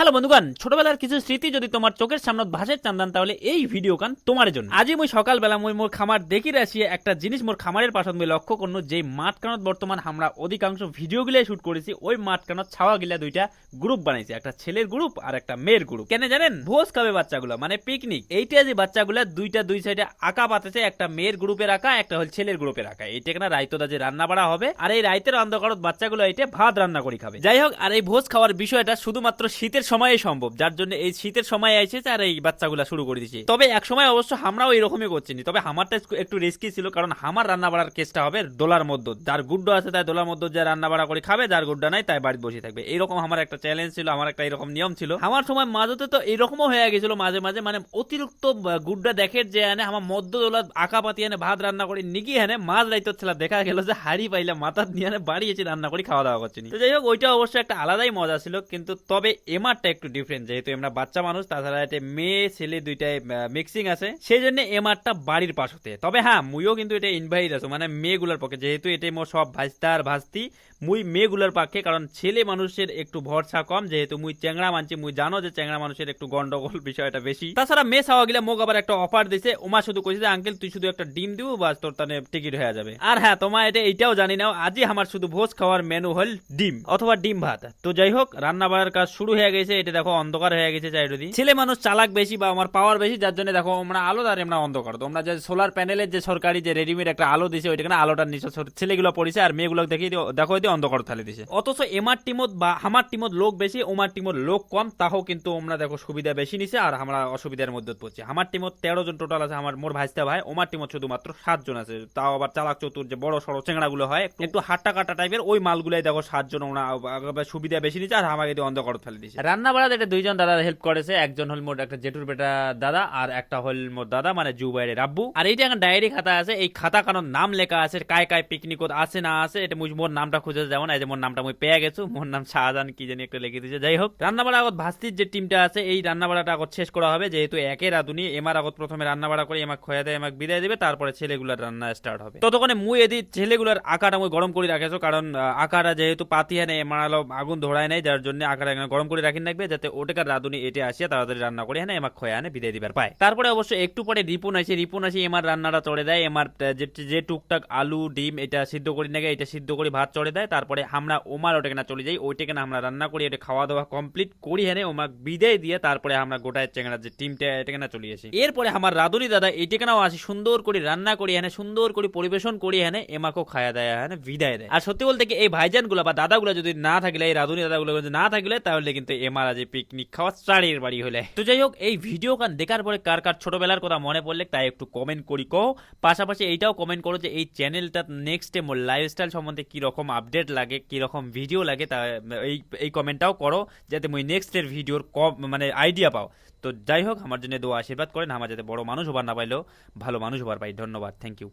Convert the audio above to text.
Hello বন্ধুগান ছোটবেলার কিছু স্মৃতি যদি তোমার চোখের সামনে ভাসে চান্দান তাহলে এই ভিডিও কান তোমার জন্য। আজি মই সকালবেলা মই মোর খামার দেখি রাশিয়ে একটা জিনিস মোর খামারের পাশত মই লক্ষ্য করনো যে মাঠ কানত বর্তমান আমরা অধিকাংশ ভিডিও গিলাই শুট করেছি, ওই মাঠ কানত ছাওয়া গিলা দুইটা গ্রুপ বানাইছে, একটা ছেলের গ্রুপ আর একটা মেয়ের গ্রুপ কেন জানেন? ভোজ খাবে বাচ্চাগুলো মানে পিকনিক এইটা যে বাচ্চাগুলা দুইটা দুই সাইডে আঁকা পাতেছে, একটা মেয়ের গ্রুপের আঁকা একটা হল ছেলের গ্রুপের আঁকা এইটা কেনা রাইতদা যে রান্না বাড়া হবে, আর এই রাইতের অন্ধকারত বাচ্চাগুলো এইটা ভাত রান্না করে খাবে। যাই হোক, আর এই ভোজ খাওয়ার বিষয়টা শুধুমাত্র শীতের সময়ে সম্ভব, যার জন্য এই শীতের সময় এসেছে আর এই বাচ্চাগুলা শুরু করে দিচ্ছে তবে এক সময় অবশ্য আমরাও এরকমই করছি তবে আমারটা একটু রিস্কি ছিল, কারণ আমার রান্না বাড়ার কেসটা হবে দোলার মধ্যে। যার গুড্ড আছে তাই দোলার মধ্যে যে রান্না বাড়া করে খাবে, যার গুড্ডা নাই তাই বাড়িতে বসে থাকবে। এইরকম আমার একটা চ্যালেঞ্জ ছিল, আমার একটা এরকম নিয়ম ছিল। আমার সময় মাঝতে তো এরকমও হয়ে গেছিল মাঝে মাঝে মানে অতিরিক্ত গুড্ডা দেখে যে এনে আমার মধ্য দোলা আঁকা পাতি এনে ভাত রান্না করে নিকি এনে মাছ রাইতে ছিল দেখা গেল যে হাড়ি পাইলে, মাথা নিয়ে এসে রান্না করে খাওয়া দাওয়া করছি তো যাই হোক, ওইটা অবশ্য একটা আলাদাই মজা ছিল, কিন্তু তবে এমারটা একটু ডিফারেন্ট যেহেতু আমরা বাচ্চা মানুষ, তাছাড়া এটা মেয়ে, ছেলে দুইটাই মিক্সিং আছে। সেই জন্য এমারটা বাড়ির পাশ হতে। তবে হ্যাঁ মুইও কিন্তু এটা ইনভাইট আছো মানে মেয়েগুলার পক্ষে। যেহেতু এটাই মোর সব ভাজতার ভাজতি মুই মেয়েগুলার পক্ষে, কারণ ছেলে মানুষের একটু ভরসা কম। যেহেতু মুই চ্যাংড়া মানছি, মুই জানো যে চ্যাংড়া মানুষের একটু গন্ডগোল বিষয়টা বেশি। তাছাড়া মেয়ে খাওয়া গেলে মোক আবার একটা অফার দিছে ওমা শুধু কইছে যে, আঙ্কেল, তুই শুধু একটা ডিম দিব, বাস তোর তানে টিকিট হয়ে যাবে। আর হ্যাঁ তোমার এটা এইটাও জানি নাও আজই আমার শুধু ভোজ খাওয়ার মেনু হল ডিম, অথবা ডিম ভাত। তো যাই হোক রান্না বাড়ার কাজ শুরু হয়ে গেছে। এটা দেখো অন্ধকার হয়ে গেছে চাইরোদি ছেলে মানুষ চালাক বেশি বা আমার পাওয়ার বেশি, যার জন্য দেখো আমরা আলো আর আমরা অন্ধকার। তো আমরা যে সোলার প্যানেলের যে সরকারি যে রেডিমেড একটা আলো দিছে ওইটা আলোটার নিচে ছেলেগুলো পড়েছে আর মেয়েগুলো দিয়ে- দেখো দিয়ে অন্ধকার থালে দিছে। অথচ এমার টিমত বা আমার টিমত লোক বেশি, ওমার টিমত লোক কম, তাও কিন্তু আমরা দেখো সুবিধা বেশি নিছে আর আমরা অসুবিধার মধ্যে পড়ছি। আমার টিমত তেরো জন টোটাল আছে, আমার মোর ভাইস্তা ভাই, ওমার টিমত শুধুমাত্র সাতজন আছে। তাও আবার চালাক চতুর যে বড় সড়ো চেংড়া গুলো হয়, একটু- হাট্টা কাটা টাইপের ওই মালগুলাই দেখো সাতজন ওরা সুবিধা বেশি নিচ্ছে আর আমাকে অন্ধকার ফেলে দিচ্ছে রান্না বাড়াতে এটা দুইজন দাদা হেল্প করেছে। একজন হল মোট একটা জেঠুর বেটা দাদা, আর একটা হল মোর দাদা মানে জু বাইরে রাব্বু আর এইটা একটা ডায়েরি খাতা আছে। এই খাতা কারণ নাম লেখা আছে, কায় কায় পিকনিক আছে না আছে, এটা মুই মোর নামটা খুঁজে যেমন এই যে মোর নামটা মুই পেয়ে গেছো, মোর নাম শাহজাহান, কি জানি একটা লিখে দিয়েছে। যাই হোক রান্না বাড়া আগত ভাস্তির যে টিমটা আছে, এই রান্না বাড়াটা আগত শেষ করা হবে। যেহেতু একে রাধুনি, এমার আগত প্রথমে রান্না বাড়া করে, এমাক খোয়া দেয়, এমাক বিদায় দেবে, তারপরে ছেলেগুলার রান্না স্টার্ট হবে। ততক্ষণে মুই এদি ছেলেগুলার আকাটা মুই গরম করে রাখেছো, কারণ আকাটা যেহেতু পাতি হানে এমারালো আগুন ধরায় নাই, যার জন্য আকাটা এখানে গরম করে রাখি রাখবে যাতে ওটাকার রাধুনি এটে আসিয়া তাড়াতাড়ি রান্না করে হানে এমাক খোয়া আনে, বিদায় দিবার পায়। তারপরে অবশ্য একটু পরে রিপুন আসে রিপুন আসে এমার রান্নাটা চড়ে দেয়, এমার যে টুকটাক আলু, ডিম এটা সিদ্ধ করি নাগে, এটা সিদ্ধ করে ভাত চড়ে দেয়, তারপরে আমরা ওমার ওটাকে না চলে যাই ওইটাকে না আমরা রান্না করি, এটা খাওয়া দাওয়া কমপ্লিট করি হেনে ওমাক বিদায় দিয়ে তারপরে আমরা গোটায় চেঙ্গা যে টিমটা এটাকে না চলে আসি। এরপরে আমার রাধুনি দাদা এইটাকে নাও আসি, সুন্দর করে রান্না করি হেনে সুন্দর করে পরিবেশন করি হেনে এমাকেও খায়া দেয় হেনে বিদায় দেয়। আর সত্যি বলতে কি, এই ভাইজানগুলা বা দাদাগুলো যদি না থাকলে, এই রাধুনি দাদাগুলো যদি না থাকলে, তাহলে কিন্তু এমার আজ পিকনিক খাওয়া চারের বাড়ি হলে। তো যাই হোক, এই ভিডিও গান দেখার পরে কার কার ছোটবেলার কথা মনে পড়লে তাই একটু কমেন্ট করি কো পাশাপাশি এইটাও কমেন্ট করো যে এই চ্যানেলটা নেক্সট মোর লাইফস্টাইল সম্বন্ধে কি রকম আপডেট লাগে কি রকম ভিডিও লাগে, তা, এই এই কমেন্টটাও করো, যাতে মুই নেক্সট এর ভিডিওর কম মানে আইডিয়া পাও। তো যাই হোক, আমার জন্য দোয়া আশীর্বাদ করেন, আমার যাতে বড় মানুষ হবার না পাইলেও ভালো মানুষ হবার পাই। ধন্যবাদ থ্যাংক ইউ